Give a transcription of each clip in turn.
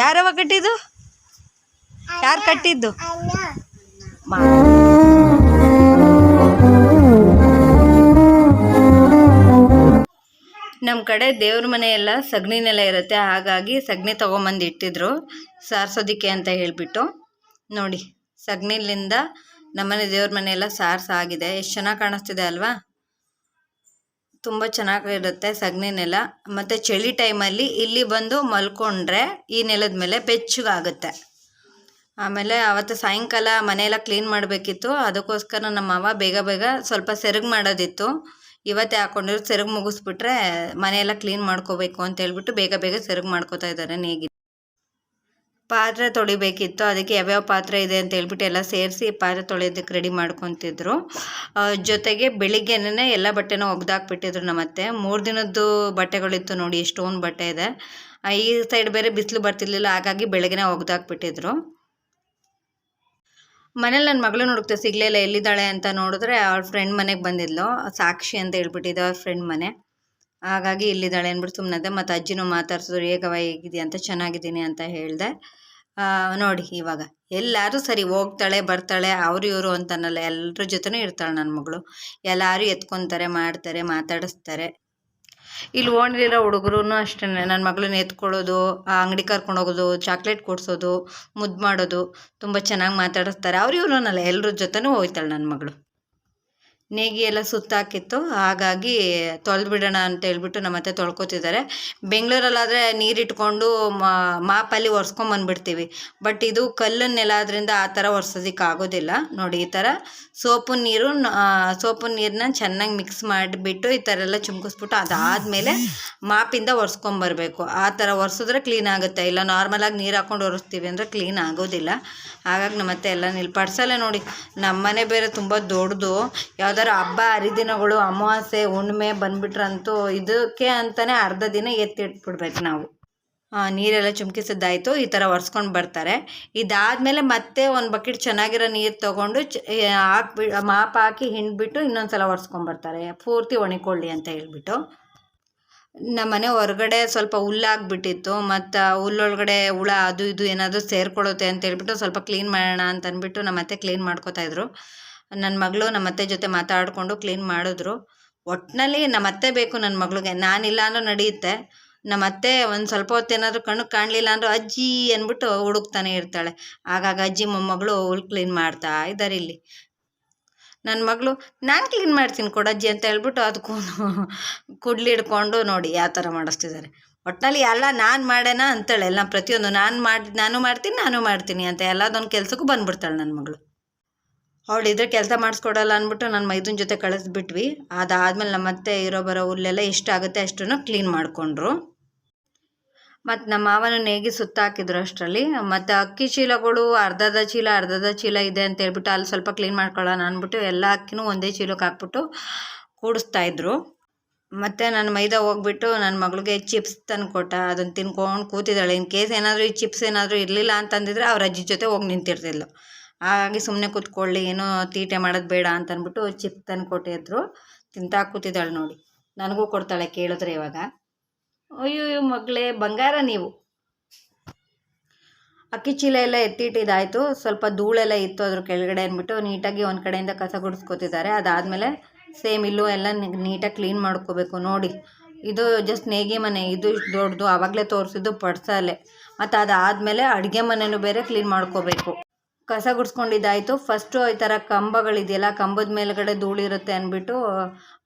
ಯಾರವ ಕಟ್ಟಿದ್ದು? ಯಾರು ಕಟ್ಟಿದ್ದು? ನಮ್ಮ ಕಡೆ ದೇವ್ರ ಮನೆ ಎಲ್ಲ ಸಗಣಿನೆಲ್ಲ ಇರುತ್ತೆ, ಹಾಗಾಗಿ ಸಗಣಿ ತೊಗೊಂಬಂದು ಇಟ್ಟಿದ್ರು, ಸಾರ್ಸೋದಿಕ್ಕೆ ಅಂತ ಹೇಳಿಬಿಟ್ಟು. ನೋಡಿ, ಸಗಣಿಲಿಂದ ನಮ್ಮನೆ ದೇವ್ರ ಮನೆ ಎಲ್ಲ ಸಾರ್ಸಾಗಿದೆ ಎಷ್ಟು ಚೆನ್ನಾಗಿ ಕಾಣಿಸ್ತಿದೆ ಅಲ್ವಾ? ತುಂಬ ಚೆನ್ನಾಗಿರುತ್ತೆ ಸಗಣಿ ನೆಲ. ಮತ್ತು ಚಳಿ ಟೈಮಲ್ಲಿ ಇಲ್ಲಿ ಬಂದು ಮಲ್ಕೊಂಡ್ರೆ ಈ ನೆಲದ ಮೇಲೆ ಬೆಚ್ಚಗಾಗುತ್ತೆ. ಆಮೇಲೆ ಅವತ್ತು ಸಾಯಂಕಾಲ ಮನೆಯೆಲ್ಲ ಕ್ಲೀನ್ ಮಾಡಬೇಕಿತ್ತು. ಅದಕ್ಕೋಸ್ಕರ ನಮ್ಮ ಮಾವ ಬೇಗ ಬೇಗ ಸ್ವಲ್ಪ ಸೆರಗು ಮಾಡೋದಿತ್ತು. ಇವತ್ತೇ ಹಾಕೊಂಡಿರೋ ಸೆರಗು ಮುಗಿಸ್ಬಿಟ್ರೆ ಮನೆಯೆಲ್ಲ ಕ್ಲೀನ್ ಮಾಡ್ಕೋಬೇಕು ಅಂತ ಹೇಳ್ಬಿಟ್ಟು ಬೇಗ ಬೇಗ ಸೆರಗು ಮಾಡ್ಕೋತಾ ಇದ್ದಾರೆ ನೇಗಿ ಪಾತ್ರೆ ತೊಳಿಬೇಕಿತ್ತು, ಅದಕ್ಕೆ ಯಾವ್ಯಾವ ಪಾತ್ರೆ ಇದೆ ಅಂತ ಹೇಳ್ಬಿಟ್ಟು ಎಲ್ಲ ಸೇರಿಸಿ ಪಾತ್ರೆ ತೊಳೆಯೋದಕ್ಕೆ ರೆಡಿ ಮಾಡ್ಕೊತಿದ್ರು. ಜೊತೆಗೆ ಬೆಳಿಗ್ಗೆನೇ ಎಲ್ಲ ಬಟ್ಟೆನ ಒಗ್ದಾಕ್ಬಿಟ್ಟಿದ್ರು ನಮ್ಮ ಅತ್ತೆ ಮೂರು ದಿನದ್ದು ಬಟ್ಟೆಗಳಿತ್ತು ನೋಡಿ, ಎಷ್ಟೊಂದು ಬಟ್ಟೆ ಇದೆ. ಈ ಸೈಡ್ ಬೇರೆ ಬಿಸಿಲು ಬರ್ತಿರ್ಲಿಲ್ಲ, ಹಾಗಾಗಿ ಬೆಳಗ್ಗೆನೇ ಒಗ್ದಾಕ್ಬಿಟ್ಟಿದ್ರು. ಮನೇಲಿ ನನ್ನ ಮಗಳು ಹುಡುಕ್ತೆ ಸಿಗಲಿಲ್ಲ ಎಲ್ಲಿದ್ದಾಳೆ ಅಂತ ನೋಡಿದ್ರೆ ಅವ್ರ ಫ್ರೆಂಡ್ ಮನೆಗೆ ಬಂದಿದ್ಲು. ಸಾಕ್ಷಿ ಅಂತ ಹೇಳ್ಬಿಟ್ಟಿದ್ದೆ ಅವ್ರ ಫ್ರೆಂಡ್ ಮನೆ. ಹಾಗಾಗಿ ಇಲ್ಲಿದ್ದಾಳೆ ಅಂದ್ಬಿಟ್ಟು ಸುಮ್ಮನೆ ಮತ್ತು ಅಜ್ಜಿನೂ ಮಾತಾಡ್ಸಿದ್ರು ಹೇಗವ ಹೇಗಿದೆಯಾ, ಅಂತ ಚೆನ್ನಾಗಿದ್ದೀನಿ ಅಂತ ಹೇಳಿದೆ. ನೋಡಿ ಇವಾಗ. ಎಲ್ಲರೂ ಸರಿ ಹೋಗ್ತಾಳೆ, ಬರ್ತಾಳೆ, ಅವರು ಇವರು ಅಂತನಲ್ಲ ಎಲ್ಲರ ಜೊತೆನೂ ಇರ್ತಾಳೆ ನನ್ನ ಮಗಳು. ಎಲ್ಲರೂ ಎತ್ಕೊತಾರೆ, ಮಾಡ್ತಾರೆ, ಮಾತಾಡಿಸ್ತಾರೆ. ಇಲ್ಲಿ ಓಣಿಲಿರೋ ಹುಡುಗರು ಅಷ್ಟೇ ನನ್ನ ಮಗಳನ್ನ ಎತ್ಕೊಳ್ಳೋದು, ಆ ಅಂಗಡಿ ಕರ್ಕೊಂಡು ಹೋಗೋದು, ಚಾಕ್ಲೇಟ್ ಕೊಡಿಸೋದು, ಮುದ್ದು ಮಾಡೋದು, ತುಂಬ ಚೆನ್ನಾಗಿ ಮಾತಾಡಿಸ್ತಾರೆ. ಅವ್ರು ಇವರು ಅನ್ನಲ್ಲ ಎಲ್ಲರ ಜೊತೆನೂ ಹೋಗ್ತಾಳೆ ನನ್ನ ಮಗಳು. ನೇಗಿ ಎಲ್ಲ ಸುತ್ತಾಕಿತ್ತು. ಹಾಗಾಗಿ ತೊಳೆದು ಬಿಡೋಣ ಅಂತ ಹೇಳ್ಬಿಟ್ಟು ನಮ್ಮ ಅತ್ತೆ ತೊಳ್ಕೊತಿದ್ದಾರೆ. ಬೆಂಗಳೂರಲ್ಲಾದರೆ ನೀರಿಟ್ಕೊಂಡು ಮಾಪಲ್ಲಿ ಒರೆಸ್ಕೊಂಬಂದ್ಬಿಡ್ತೀವಿ ಬಟ್ ಇದು ಕಲ್ಲನ್ನೆಲ್ಲ ನೆಲ ಆದ್ರಿಂದ ಆ ಥರ ಒರೆಸೋದಕ್ಕೆ ಆಗೋದಿಲ್ಲ. ನೋಡಿ, ಈ ಥರ ಸೋಪು ನೀರು ಸೋಪು ನೀರನ್ನ ಚೆನ್ನಾಗಿ ಮಿಕ್ಸ್ ಮಾಡಿಬಿಟ್ಟು ಈ ಥರ ಎಲ್ಲ ಚುಮ್ಕಿಸ್ಬಿಟ್ಟು ಅದಾದಮೇಲೆ ಮಾಪಿಂದ ಒರೆಸ್ಕೊಂಬರ್ಬೇಕು ಆ ಥರ ಒರೆಸಿದ್ರೆ ಕ್ಲೀನ್ ಆಗುತ್ತೆ. ಇಲ್ಲ, ನಾರ್ಮಲಾಗಿ ನೀರು ಹಾಕೊಂಡು ಒರೆಸ್ತೀವಿ ಅಂದರೆ ಕ್ಲೀನ್ ಆಗೋದಿಲ್ಲ. ಹಾಗಾಗಿ ನಮ್ಮ ಅತ್ತೆ ಎಲ್ಲ ನಿಲ್ಪಡ್ಸಲ್ಲ ನೋಡಿ. ನಮ್ಮನೆ ಬೇರೆ ತುಂಬ ದೊಡ್ಡದು. ಯಾವ್ದಾರು ಹಬ್ಬ, ಹರಿದಿನಗಳು ಅಮಾವಾಸ್ಯೆ, ಹುಣ್ಣಿಮೆ ಬಂದುಬಿಟ್ರಂತೂ ಇದಕ್ಕೆ ಅಂತಲೇ ಅರ್ಧ ದಿನ ಎತ್ತಿಟ್ಬಿಡ್ಬೇಕು ನಾವು. ನೀರೆಲ್ಲ ಚುಮ್ಕಿಸಿದ್ದಾಯಿತು, ಈ ಥರ ಒರೆಸ್ಕೊಂಡು ಬರ್ತಾರೆ. ಇದಾದಮೇಲೆ ಮತ್ತೆ ಒಂದು ಬಕೆಟ್ ಚೆನ್ನಾಗಿರೋ ನೀರು ತೊಗೊಂಡು ಚ ಹಾಕ್ಬಿ, ಮಾಪ್ ಹಾಕಿ ಹಿಂಡ್ಬಿಟ್ಟು ಇನ್ನೊಂದು ಸಲ ಒರೆಸ್ಕೊಂಬರ್ತಾರೆ ಪೂರ್ತಿ ಒಣಕೊಳ್ಳಿ ಅಂತ ಹೇಳ್ಬಿಟ್ಟು. ನಮ್ಮ ಮನೆ ಹೊರಗಡೆ ಸ್ವಲ್ಪ ಹುಲ್ಲಾಗ್ಬಿಟ್ಟಿತ್ತು, ಮತ್ತು ಹುಲ್ಲೊಳಗಡೆ ಹುಳ ಅದು ಇದು ಏನಾದರೂ ಸೇರ್ಕೊಳ್ಳುತ್ತೆ ಅಂತ ಹೇಳ್ಬಿಟ್ಟು ಸ್ವಲ್ಪ ಕ್ಲೀನ್ ಮಾಡೋಣ ಅಂತ ಅಂದ್ಬಿಟ್ಟು ನಮ್ಮ ಅತ್ತೆ ಕ್ಲೀನ್ ಮಾಡ್ಕೋತಾಯಿದ್ರು ನನ್ನ ಮಗಳು ನಮ್ಮ ಅತ್ತೆ ಜೊತೆ ಮಾತಾಡಿಕೊಂಡು ಕ್ಲೀನ್ ಮಾಡಿದ್ರು. ಒಟ್ಟಿನಲ್ಲಿ ನಮ್ಮ ಅತ್ತೆ ಬೇಕು ನನ್ನ ಮಗಳಿಗೆ. ನಾನಿಲ್ಲ ಅಂದ್ರೂ ನಡೆಯುತ್ತೆ. ನಮ್ಮ ಅತ್ತೆ ಒಂದು ಸ್ವಲ್ಪ ಹೊತ್ತು ಏನಾದರೂ ಕಣ್ಣು ಕಾಣಲಿಲ್ಲ ಅಂದ್ರೂ ಅಜ್ಜಿ ಅಂದ್ಬಿಟ್ಟು ಹುಡುಕ್ತಾನೆ ಇರ್ತಾಳೆ. ಆಗಾಗ ಅಜ್ಜಿ ಮೊಮ್ಮಗಳು ಹುಲ್ ಕ್ಲೀನ್ ಮಾಡ್ತಾ ಇದ್ದಾರೆ ಇಲ್ಲಿ. ನನ್ನ ಮಗಳು, ನಾನು ಕ್ಲೀನ್ ಮಾಡ್ತೀನಿ ಕೊಡಜ್ಜಿ ಅಂತ ಹೇಳ್ಬಿಟ್ಟು ಅದಕ್ಕೂ ಕುಡ್ಲಿ ಹಿಡ್ಕೊಂಡು ನೋಡಿ ಯಾವ ಥರ ಮಾಡಿಸ್ತಿದ್ದಾರೆ ಒಟ್ಟಿನಲ್ಲಿ ಎಲ್ಲ ನಾನು ಮಾಡೇನಾ ಅಂತಾಳೆ. ಎಲ್ಲ ಪ್ರತಿಯೊಂದು ನಾನು ಮಾಡಿ, ನಾನು ಮಾಡ್ತೀನಿ ನಾನು ಮಾಡ್ತೀನಿ ಅಂತ ಎಲ್ಲದೊಂದು ಕೆಲಸಕ್ಕೂ ಬಂದ್ಬಿಡ್ತಾಳೆ ನನ್ನ ಮಗಳು. ಅವಳು ಇದ್ರೆ ಕೆಲಸ ಮಾಡಿಸ್ಕೊಡಲ್ಲ ಅಂದ್ಬಿಟ್ಟು ನನ್ನ ಮೈದನ ಜೊತೆ ಕಳಿಸ್ಬಿಟ್ವಿ. ಅದಾದಮೇಲೆ ನಮ್ಮ ಅತ್ತೆ ಇರೋ ಬರೋ ಹುಲ್ಲೆಲ್ಲ ಎಷ್ಟಾಗುತ್ತೆ ಅಷ್ಟನ್ನು ಕ್ಲೀನ್ ಮಾಡಿಕೊಂಡ್ರು. ಮತ್ತು ನಮ್ಮ ಮಾವನ ನೇಗಿ ಸುತ್ತಾಕಿದ್ರು ಅಷ್ಟರಲ್ಲಿ, ಮತ್ತು ಅಕ್ಕಿ ಚೀಲಗಳು ಅರ್ಧದ ಚೀಲ ಅರ್ಧದ ಚೀಲ ಇದೆ ಅಂತ ಹೇಳ್ಬಿಟ್ಟು ಅಲ್ಲಿ ಸ್ವಲ್ಪ ಕ್ಲೀನ್ ಮಾಡ್ಕೊಳ್ಳೋಣ ಅಂದ್ಬಿಟ್ಟು ಎಲ್ಲ ಅಕ್ಕಿನೂ ಒಂದೇ ಚೀಲಕ್ಕೆ ಹಾಕ್ಬಿಟ್ಟು ಕೂಡಿಸ್ತಾ ಇದ್ರು. ಮತ್ತು ನನ್ನ ಮೈದಾ ಹೋಗ್ಬಿಟ್ಟು ನನ್ನ ಮಗಳಿಗೆ ಚಿಪ್ಸ್ ತಂದು ಕೊಟ್ಟ. ಅದನ್ನು ತಿನ್ಕೊಂಡು ಕೂತಿದ್ದಾಳೆ. ಇನ್ ಕೇಸ್ ಏನಾದರೂ ಈ ಚಿಪ್ಸ್ ಏನಾದರೂ ಇರಲಿಲ್ಲ ಅಂತಂದಿದ್ರೆ ಅವ್ರ ಅಜ್ಜಿ ಜೊತೆ ಹೋಗಿ ನಿಂತಿರ್ತಿದ್ಲು. ಹಾಗಾಗಿ ಸುಮ್ಮನೆ ಕೂತ್ಕೊಳ್ಳಿ, ಏನೋ ತೀಟೆ ಮಾಡೋದು ಬೇಡ ಅಂತ ಅಂದ್ಬಿಟ್ಟು ಚಿಪ್ ತಂದು ಕೊಟ್ಟಿದ್ರು ತಿಂತಾ ಕೂತಿದ್ದಾಳೆ ನೋಡಿ. ನನಗೂ ಕೊಡ್ತಾಳೆ ಕೇಳಿದ್ರೆ ಇವಾಗ. ಅಯ್ಯೋ ಮಗಳೇ, ಬಂಗಾರ ನೀವು. ಅಕ್ಕಿ ಚೀಲ ಎಲ್ಲ ಎತ್ತಿಟ್ಟಿದ್ದಾಯಿತು. ಸ್ವಲ್ಪ ಧೂಳೆಲ್ಲ ಇತ್ತು ಅದ್ರ ಕೆಳಗಡೆ ಅಂದ್ಬಿಟ್ಟು ನೀಟಾಗಿ ಒಂದು ಕಡೆಯಿಂದ ಕಸ ಗುಡಿಸ್ಕೊತಿದ್ದಾರೆ. ಅದಾದಮೇಲೆ ಸೇಮ್ ಇಲ್ಲೂ ಎಲ್ಲ ನೀಟಾಗಿ ಕ್ಲೀನ್ ಮಾಡ್ಕೋಬೇಕು ನೋಡಿ. ಇದು ಜಸ್ಟ್ ನೇಗಿ ಮನೆ, ಇದು ದೊಡ್ಡದು ಆವಾಗಲೇ ತೋರಿಸಿದ್ದು ಪಡ್ಸಲ್ಲೇ ಮತ್ತು ಅದಾದಮೇಲೆ ಅಡುಗೆ ಮನೆಯೂ ಬೇರೆ ಕ್ಲೀನ್ ಮಾಡ್ಕೋಬೇಕು. ಕಸ ಗುಡಿಸ್ಕೊಂಡಿದ್ದಾಯಿತು. ಫಸ್ಟು ಈ ಥರ ಕಂಬಗಳಿದೆಯಲ್ಲ, ಕಂಬದ ಮೇಲ್ಗಡೆ ಧೂಳಿರುತ್ತೆ ಅಂದ್ಬಿಟ್ಟು,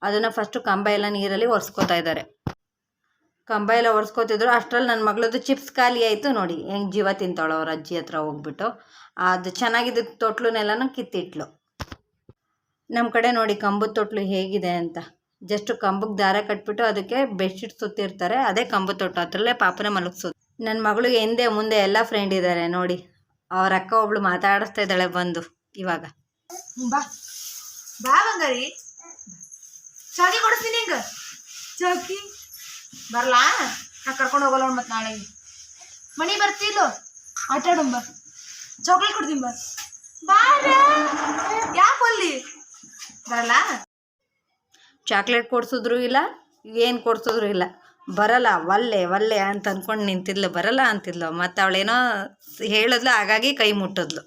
ಅದನ್ನು ಫಸ್ಟು ಕಂಬ ಎಲ್ಲ ನೀರಲ್ಲಿ ಒರೆಸ್ಕೊತಾ ಇದ್ದಾರೆ. ಕಂಬ ಎಲ್ಲ ಒರೆಸ್ಕೊತಿದ್ರು. ಅಷ್ಟರಲ್ಲಿ ನನ್ನ ಮಗಳದ್ದು ಚಿಪ್ಸ್ ಖಾಲಿ ಆಯಿತು ನೋಡಿ. ಹೆಂಗೆ ಜೀವ ತಿಂತಾಳು ಅವ್ರ ಅಜ್ಜಿ ಹತ್ರ ಹೋಗ್ಬಿಟ್ಟು. ಅದು ಚೆನ್ನಾಗಿದ್ದ ತೊಟ್ಲನ್ನೆಲ್ಲನೂ ಕಿತ್ತಿಟ್ಲು. ನಮ್ಮ ಕಡೆ ನೋಡಿ ಕಂಬದ ತೊಟ್ಲು ಹೇಗಿದೆ ಅಂತ. ಜಸ್ಟ್ ಕಂಬಕ್ಕೆ ದಾರ ಕಟ್ಬಿಟ್ಟು ಅದಕ್ಕೆ ಬೆಡ್ಶೀಟ್ ಸುತ್ತಿರ್ತಾರೆ. ಅದೇ ಕಂಬದ ತೊಟ್ಟು ಅದರಲ್ಲೇ ಪಾಪನ ಮಲಗಿಸೋದು. ನನ್ನ ಮಗಳಿಗೆ ಹಿಂದೆ ಮುಂದೆ ಎಲ್ಲ ಫ್ರೆಂಡ್ ಇದ್ದಾರೆ ನೋಡಿ. ಅವ್ರ ಅಕ್ಕ ಒಬ್ಳು ಮಾತಾಡಿಸ್ತಾ ಇದ್ದಾಳೆ ಬಂದು ಇವಾಗ. ಬಾ. ಬಾ ಬಂಗಾರಿ. ಚಾಕಿ ಕೊಡಿಸ್ತೀನಿ ಹಿಂಗ ಚಾಕಿ. ಬರಲಾ? ನಾ ಕರ್ಕೊಂಡು ಹೋಗಲ್ಲ ಮತ್ತೆ ನಾಳೆ. ಮಣಿ ಬರ್ತಿಲ್ಲೋ ಆಟ ಆಡೋಣ ಬಾ. ಚಾಕ್ಲೇಟ್ ಕೊಡ್ತೀನಿ ಬಾ. ಬಾರ. ಯಾಕೆ ಬರಲಾ? ಬರಲ್ಲ ಚಾಕ್ಲೇಟ್ ಕೊಡ್ಸಿದ್ರು ಇಲ್ಲ ಏನು ಕೊಡ್ಸಿದ್ರು ಇಲ್ಲ. ಬರಲ್ಲ ಒಲ್ಲೆ ಒಲ್ಲೆ ಅಂತ ಅಂದ್ಕೊಂಡು ನಿಂತಿದ್ಲು. ಬರಲ್ಲ ಅಂತಿದ್ಲು. ಮತ್ತು ಅವಳೇನೋ ಹೇಳಿದ್ಲು, ಹಾಗಾಗಿ ಕೈ ಮುಟ್ಟಿದ್ಲು.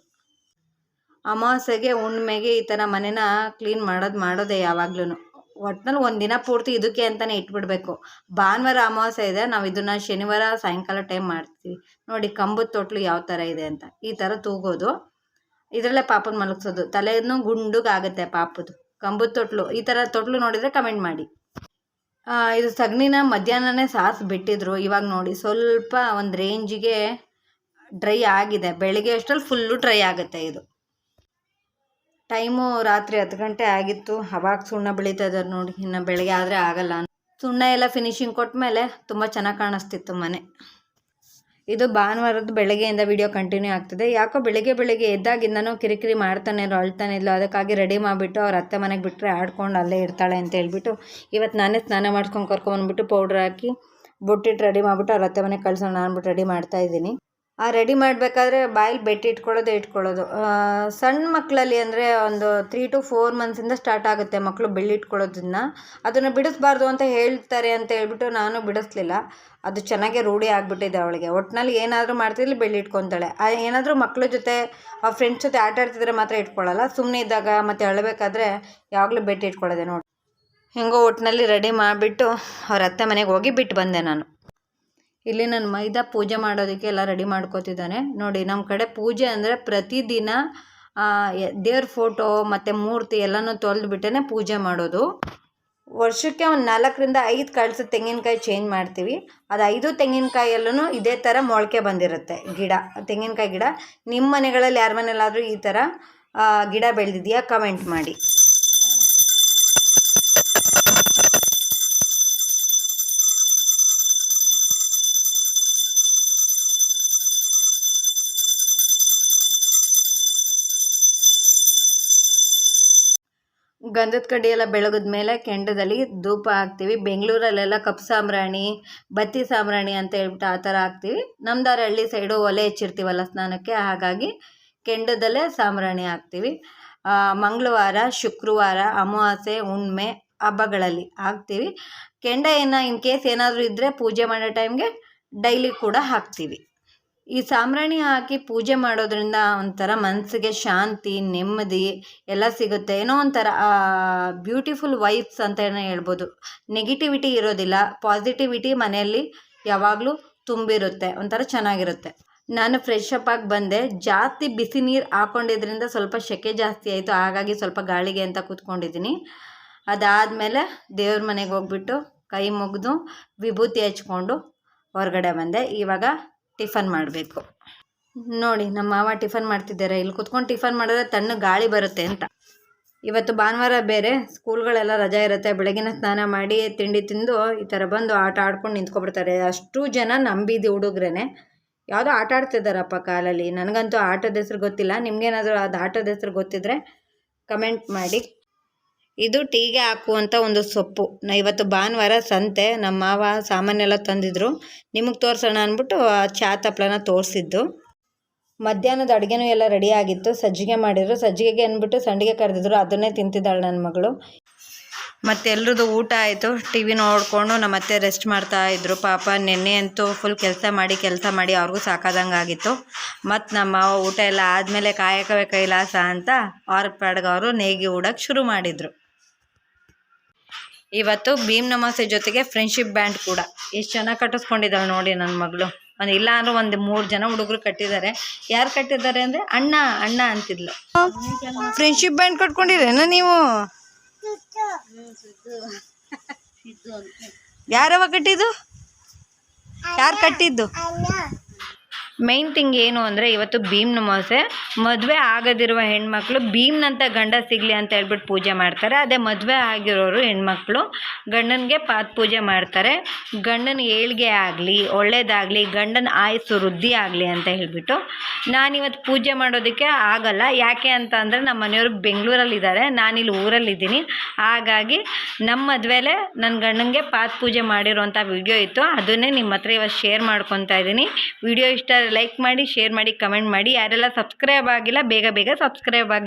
ಅಮಾವಾಸ್ಯೆಗೆ ಹುಣ್ಣಿಮೆಗೆ ಈ ಥರ ಮನೇನ ಕ್ಲೀನ್ ಮಾಡೋದು ಮಾಡೋದೇ ಯಾವಾಗ್ಲೂ ಒಟ್ನಲ್ಲಿ ಒಂದು ದಿನ ಪೂರ್ತಿ ಇದಕ್ಕೆ ಅಂತಲೇ ಇಟ್ಬಿಡಬೇಕು. ಭಾನುವಾರ ಅಮಾವಾಸ್ಯೆ ಇದೆ, ನಾವು ಇದನ್ನು ಶನಿವಾರ ಸಾಯಂಕಾಲ ಟೈಮ್ ಮಾಡ್ತೀವಿ. ನೋಡಿ, ಕಂಬದ ತೊಟ್ಲು ಯಾವ ಥರ ಇದೆ ಅಂತ. ಈ ಥರ ತೂಗೋದು. ಇದರಲ್ಲೇ ಪಾಪನ ಮಲಗಿಸೋದು. ತಲೆಯನ್ನು ಗುಂಡುಗಾಗುತ್ತೆ ಪಾಪದು. ಕಂಬದ ತೊಟ್ಲು, ಈ ಥರ ತೊಟ್ಲು ನೋಡಿದರೆ ಕಮೆಂಟ್ ಮಾಡಿ. ಇದು ಸಗಣಿನ ಮಧ್ಯಾಹ್ನನೇ ಸಾಸ್ ಬಿಟ್ಟಿದ್ರು. ಇವಾಗ ನೋಡಿ, ಸ್ವಲ್ಪ ಒಂದು ರೇಂಜಿಗೆ ಡ್ರೈ ಆಗಿದೆ. ಬೆಳಗ್ಗೆ ಅಷ್ಟರಲ್ಲಿ ಫುಲ್ಲು ಡ್ರೈ ಆಗುತ್ತೆ ಇದು. ಟೈಮು ರಾತ್ರಿ ಹತ್ತು ಗಂಟೆ ಆಗಿತ್ತು. ಅವಾಗ ಸುಣ್ಣ ಬೆಳೀತಾ ಇದ್ದಾರೆ ನೋಡಿ. ಇನ್ನು ಬೆಳಗ್ಗೆ ಆದರೆ ಆಗಲ್ಲ ಸುಣ್ಣ ಎಲ್ಲ ಫಿನಿಶಿಂಗ್ ಕೊಟ್ಮೇಲೆ ತುಂಬ ಚೆನ್ನಾಗಿ ಕಾಣಿಸ್ತಿತ್ತು ಮನೆ. ಇದು ಭಾನುವಾರದ ಬೆಳಗ್ಗೆಯಿಂದ ವಿಡಿಯೋ ಕಂಟಿನ್ಯೂ ಆಗ್ತದೆ. ಯಾಕೋ ಬೆಳಗ್ಗೆ ಬೆಳಗ್ಗೆ ಎದ್ದಾಗಿಂದನೂ ಕಿರಿಕಿರಿ ಮಾಡ್ತಾನೆ ಇರೋ ಅಳ್ತಾನೆ ಇಲ್ಲೋ ಅದಕ್ಕಾಗಿ ರೆಡಿ ಮಾಡಿಬಿಟ್ಟು ಅವ್ರ ಅತ್ತೆ ಮನೆಗೆ ಬಿಟ್ಟರೆ ಆಡ್ಕೊಂಡು ಅಲ್ಲೇ ಇರ್ತಾಳೆ ಅಂತ ಹೇಳ್ಬಿಟ್ಟು ಇವತ್ತು ನಾನೇ ಸ್ನಾನ ಮಾಡ್ಕೊಂಡು ಕರ್ಕೊಂಬಂದ್ಬಿಟ್ಟು ಪೌಡ್ರ್ ಹಾಕಿ ಬುಟ್ಟಿಟ್ಟು ರೆಡಿ ಮಾಡಿಬಿಟ್ಟು ಅವ್ರ ಅತ್ತೆ ಮನೆಗೆ ಕಳ್ಸೋಣ ಅಂದ್ಬಿಟ್ಟು ರೆಡಿ ಮಾಡ್ತಾ ಇದ್ದೀನಿ. ಆ ರೆಡಿ ಮಾಡಬೇಕಾದ್ರೆ ಬಾಯಲ್ಲಿ ಬೆಟ್ಟಿ ಇಟ್ಕೊಳ್ಳೋದೇ, ಇಟ್ಕೊಳ್ಳೋದು. ಸಣ್ಣ ಮಕ್ಕಳಲ್ಲಿ ಅಂದರೆ ಒಂದು ತ್ರೀ ಟು ಫೋರ್ ಮಂತ್ಸಿಂದ ಸ್ಟಾರ್ಟ್ ಆಗುತ್ತೆ ಮಕ್ಕಳು ಬೆಳ್ಳಿಟ್ಕೊಳ್ಳೋದನ್ನ ಅದನ್ನು ಬಿಡಿಸ್ಬಾರ್ದು ಅಂತ ಹೇಳ್ತಾರೆ ಅಂತ ಹೇಳ್ಬಿಟ್ಟು ನಾನು ಬಿಡಿಸ್ಲಿಲ್ಲ. ಅದು ಚೆನ್ನಾಗೆ ರೂಢಿ ಆಗಿಬಿಟ್ಟಿದೆ ಅವಳಿಗೆ. ಒಟ್ಟಿನಲ್ಲಿ ಏನಾದರೂ ಮಾಡ್ತಿರಲಿ ಬೆಳ್ಳಿ ಇಟ್ಕೊತಾಳೆ. ಏನಾದರೂ ಮಕ್ಕಳ ಜೊತೆ, ಆ ಫ್ರೆಂಡ್ಸ್ ಜೊತೆ ಆಟ ಆಡ್ತಿದ್ರೆ ಮಾತ್ರ ಇಟ್ಕೊಳ್ಳಲ್ಲ. ಸುಮ್ಮನೆ ಇದ್ದಾಗ ಮತ್ತು ಅಳಬೇಕಾದ್ರೆ ಯಾವಾಗಲೂ ಬೆಟ್ಟಿ ಇಟ್ಕೊಳ್ಳೋದೆ ನೋಡಿ. ಹೆಂಗೋ ಒಟ್ಟಿನಲ್ಲಿ ರೆಡಿ ಮಾಡಿಬಿಟ್ಟು ಅವ್ರ ಅತ್ತೆ ಮನೆಗೆ ಹೋಗಿ ಬಿಟ್ಟು ಬಂದೆ ನಾನು. ಇಲ್ಲಿ ನನ್ನ ಮೈದಾ ಪೂಜೆ ಮಾಡೋದಕ್ಕೆ ಎಲ್ಲ ರೆಡಿ ಮಾಡ್ಕೋತಿದ್ದಾನೆ. ನೋಡಿ ನಮ್ಮ ಕಡೆ ಪೂಜೆ ಅಂದರೆ ಪ್ರತಿದಿನ ದೇವ್ರ ಫೋಟೋ ಮತ್ತು ಮೂರ್ತಿ ಎಲ್ಲನೂ ತೊಳೆದ್ಬಿಟ್ಟೇ ಪೂಜೆ ಮಾಡೋದು. ವರ್ಷಕ್ಕೆ ಒಂದು ನಾಲ್ಕರಿಂದ ಐದು ಕಳಿಸ ತೆಂಗಿನಕಾಯಿ ಚೇಂಜ್ ಮಾಡ್ತೀವಿ. ಅದು ಐದು ತೆಂಗಿನಕಾಯಲ್ಲೂ ಇದೇ ಥರ ಮೊಳಕೆ ಬಂದಿರುತ್ತೆ ಗಿಡ, ತೆಂಗಿನಕಾಯಿ ಗಿಡ. ನಿಮ್ಮ ಮನೆಗಳಲ್ಲಿ ಯಾರ ಮನೇಲಾದರೂ ಈ ಥರ ಗಿಡ ಬೆಳೆದಿದೆಯಾ? ಕಮೆಂಟ್ ಮಾಡಿ. ಗಂಧದ ಕಡ್ಡಿ ಎಲ್ಲ ಬೆಳಗಿದ ಮೇಲೆ ಕೆಂಡದಲ್ಲಿ ಧೂಪ ಹಾಕ್ತೀವಿ. ಬೆಂಗಳೂರಲ್ಲೆಲ್ಲ ಕಪ್ಪು ಸಾಂಬ್ರಾಣಿ, ಬತ್ತಿ ಸಾಂಬ್ರಾಣಿ ಅಂತ ಹೇಳ್ಬಿಟ್ಟು ಆ ಥರ ಹಾಕ್ತೀವಿ. ನಮ್ದಾರ ಹಳ್ಳಿ ಸೈಡು ಒಲೆ ಹೆಚ್ಚಿರ್ತೀವಲ್ಲ ಸ್ನಾನಕ್ಕೆ, ಹಾಗಾಗಿ ಕೆಂಡದಲ್ಲೇ ಸಾಂಬ್ರಾಣಿ ಹಾಕ್ತೀವಿ. ಮಂಗಳವಾರ, ಶುಕ್ರವಾರ, ಅಮಾವಾಸ್ಯೆ, ಹುಣ್ಣಿಮೆ ಹಬ್ಬಗಳಲ್ಲಿ ಹಾಕ್ತೀವಿ. ಕೆಂಡ ಏನೋ, ಇನ್ ಕೇಸ್ ಏನಾದರೂ ಇದ್ದರೆ ಪೂಜೆ ಮಾಡೋ ಟೈಮ್ಗೆ ಡೈಲಿ ಕೂಡ ಹಾಕ್ತೀವಿ. ಈ ಸಾಂಬ್ರಾಣಿ ಹಾಕಿ ಪೂಜೆ ಮಾಡೋದ್ರಿಂದ ಒಂಥರ ಮನಸ್ಸಿಗೆ ಶಾಂತಿ, ನೆಮ್ಮದಿ ಎಲ್ಲ ಸಿಗುತ್ತೆ. ಏನೋ ಒಂಥರ ಬ್ಯೂಟಿಫುಲ್ ವೈಬ್ಸ್ ಅಂತ ಹೇಳ್ಬೋದು. ನೆಗೆಟಿವಿಟಿ ಇರೋದಿಲ್ಲ. ಪಾಸಿಟಿವಿಟಿ ಮನೆಯಲ್ಲಿ ಯಾವಾಗಲೂ ತುಂಬಿರುತ್ತೆ. ಒಂಥರ ಚೆನ್ನಾಗಿರುತ್ತೆ. ನಾನು ಫ್ರೆಶ್ ಅಪ್ ಆಗಿ ಬಂದೆ. ಜಾಸ್ತಿ ಬಿಸಿ ನೀರು ಹಾಕೊಂಡಿದ್ರಿಂದ ಸ್ವಲ್ಪ ಸೆಕೆ ಜಾಸ್ತಿ ಆಯಿತು. ಹಾಗಾಗಿ ಸ್ವಲ್ಪ ಗಾಳಿಗೆ ಅಂತ ಕೂತ್ಕೊಂಡಿದ್ದೀನಿ. ಅದಾದಮೇಲೆ ದೇವ್ರ ಮನೆಗೆ ಹೋಗ್ಬಿಟ್ಟು ಕೈ ಮುಗಿದು ವಿಭೂತಿ ಹಚ್ಕೊಂಡು ಹೊರಗಡೆ ಬಂದೆ. ಇವಾಗ ಟಿಫನ್ ಮಾಡಬೇಕು. ನೋಡಿ, ನಮ್ಮ ಮಾವ ಟಿಫನ್ ಮಾಡ್ತಿದ್ದಾರೆ. ಇಲ್ಲಿ ಕುತ್ಕೊಂಡು ಟಿಫನ್ ಮಾಡಿದ್ರೆ ತಣ್ಣ ಗಾಳಿ ಬರುತ್ತೆ ಅಂತ. ಇವತ್ತು ಭಾನುವಾರ ಬೇರೆ, ಸ್ಕೂಲ್ಗಳೆಲ್ಲ ರಜಾ ಇರುತ್ತೆ. ಬೆಳಗಿನ ಸ್ನಾನ ಮಾಡಿ ತಿಂಡಿ ತಿಂದು ಈ ಥರ ಬಂದು ಆಟ ಆಡ್ಕೊಂಡು ನಿಂತ್ಕೊಬಿಡ್ತಾರೆ. ಅಷ್ಟು ಜನ ನಂಬಿದ್ದು ಹುಡುಗ್ರೇ ಯಾವುದೋ ಆಟ ಆಡ್ತಿದ್ದಾರಪ್ಪ ಕಾಲಲ್ಲಿ. ನನಗಂತೂ ಆಟದ ಹೆಸ್ರು ಗೊತ್ತಿಲ್ಲ. ನಿಮಗೇನಾದರೂ ಅದು ಆಟದ ಹೆಸ್ರು ಗೊತ್ತಿದ್ರೆ ಕಮೆಂಟ್ ಮಾಡಿ. ಇದು ಟೀಗೆ ಹಾಕುವಂಥ ಒಂದು ಸೊಪ್ಪು. ಇವತ್ತು ಭಾನುವಾರ ಸಂತೆ, ನಮ್ಮ ಮಾವ ಸಾಮಾನೆಲ್ಲ ತಂದಿದ್ರು. ನಿಮಗೆ ತೋರಿಸೋಣ ಅಂದ್ಬಿಟ್ಟು ಚಾ ತಪ್ಪಲನ ತೋರಿಸಿದ್ದು. ಮಧ್ಯಾಹ್ನದ ಅಡುಗೆನೂ ಎಲ್ಲ ರೆಡಿ ಆಗಿತ್ತು. ಸಜ್ಜಿಗೆ ಮಾಡಿದ್ರು. ಸಜ್ಜಿಗೆಗೆ ಅಂದ್ಬಿಟ್ಟು ಸಂಡಿಗೆ ಕರೆದಿದ್ರು. ಅದನ್ನೇ ತಿಂತಿದ್ದಾಳೆ ನನ್ನ ಮಗಳು. ಮತ್ತು ಎಲ್ರದ್ದು ಊಟ ಆಯಿತು. ಟಿ ವಿ ನೋಡಿಕೊಂಡು ನಮ್ಮ ಅತ್ತೆ ರೆಸ್ಟ್ ಮಾಡ್ತಾ ಇದ್ರು. ಪಾಪ ನಿನ್ನೆ ಅಂತೂ ಫುಲ್ ಕೆಲಸ ಮಾಡಿ ಕೆಲಸ ಮಾಡಿ ಅವ್ರಿಗೂ ಸಾಕಾದಂಗೆ ಆಗಿತ್ತು. ಮತ್ತು ನಮ್ಮ ಮಾವ ಊಟ ಎಲ್ಲ ಆದಮೇಲೆ ಕಾಯಕವೇ ಕೈಲಾಸ ಅಂತ ಅವ್ರ ಪಾಡ್ಗೆ ಅವರು ನೇಗಿ ಊಡಕ್ಕೆ ಶುರು ಮಾಡಿದರು. ಇವತ್ತು ಭೀಮ್ ನಮಾಸೆ ಜೊತೆಗೆ ಫ್ರೆಂಡ್ಶಿಪ್ ಬ್ಯಾಂಡ್ ಕೂಡ. ಎಷ್ಟು ಚೆನ್ನಾಗಿ ಕಟ್ಟಿಸ್ಕೊಂಡಿದ್ದಾಳೆ ನೋಡಿ ನನ್ನ ಮಗಳು. ಒಂದು ಇಲ್ಲ ಅಂದ್ರೆ ಒಂದು ಮೂರು ಜನ ಹುಡುಗರು ಕಟ್ಟಿದ್ದಾರೆ. ಯಾರು ಕಟ್ಟಿದ್ದಾರೆ ಅಂದರೆ ಅಣ್ಣ ಅಣ್ಣ ಅಂತಿದ್ಲು. ಫ್ರೆಂಡ್ಶಿಪ್ ಬ್ಯಾಂಡ್ ಕಟ್ಕೊಂಡಿರೇನ ನೀವು? ಯಾರವ ಕಟ್ಟಿದ್ದು? ಯಾರು ಕಟ್ಟಿದ್ದು? ಮೈನ್ ಥಿಂಗ್ ಏನು ಅಂದರೆ ಇವತ್ತು ಭೀಮ್ ನಮಾಸೆ ಮದುವೆ ಆಗದಿರುವ ಹೆಣ್ಮಕ್ಳು ಭೀಮ್ನಂಥ ಗಂಡ ಸಿಗಲಿ ಅಂತ ಹೇಳ್ಬಿಟ್ಟು ಪೂಜೆ ಮಾಡ್ತಾರೆ. ಅದೇ ಮದುವೆ ಆಗಿರೋರು ಹೆಣ್ಮಕ್ಳು ಗಂಡನಿಗೆ ಪಾತ್ ಪೂಜೆ ಮಾಡ್ತಾರೆ. ಗಂಡನ ಏಳ್ಗೆ ಆಗಲಿ, ಒಳ್ಳೇದಾಗಲಿ, ಗಂಡನ ಆಯಸ್ಸು ವೃದ್ಧಿ ಆಗಲಿ ಅಂತ ಹೇಳಿಬಿಟ್ಟು ನಾನಿವತ್ತು ಪೂಜೆ ಮಾಡೋದಕ್ಕೆ ಆಗಲ್ಲ. ಯಾಕೆ ಅಂತ ಅಂದರೆ ನಮ್ಮ ಮನೆಯವರು ಬೆಂಗಳೂರಲ್ಲಿದ್ದಾರೆ ನಾನಿಲ್ಲಿ ಊರಲ್ಲಿದ್ದೀನಿ. ಹಾಗಾಗಿ ನಮ್ಮ ಮದುವೆಲೆ ನನ್ನ ಗಂಡನಿಗೆ ಪಾತ್ ಪೂಜೆ ಮಾಡಿರೋಂಥ ವಿಡಿಯೋ ಇತ್ತು. ಅದನ್ನೇ ನಿಮ್ಮ ಹತ್ರ ಇವತ್ತು ಶೇರ್ ಮಾಡ್ಕೊತಾ ಇದ್ದೀನಿ ವಿಡಿಯೋ ಇಷ್ಟ ಲೈಕ್ ಮಾಡಿ ಶೇರ್ ಮಾಡಿ ಕಮೆಂಟ್ ಮಾಡಿ. ಯಾರೆಲ್ಲ ಸಬ್ಸ್ಕ್ರೈಬ್ ಆಗಿಲ್ಲ ಬೇಗ ಬೇಗ ಸಬ್ಸ್ಕ್ರೈಬ್ ಆಗಿ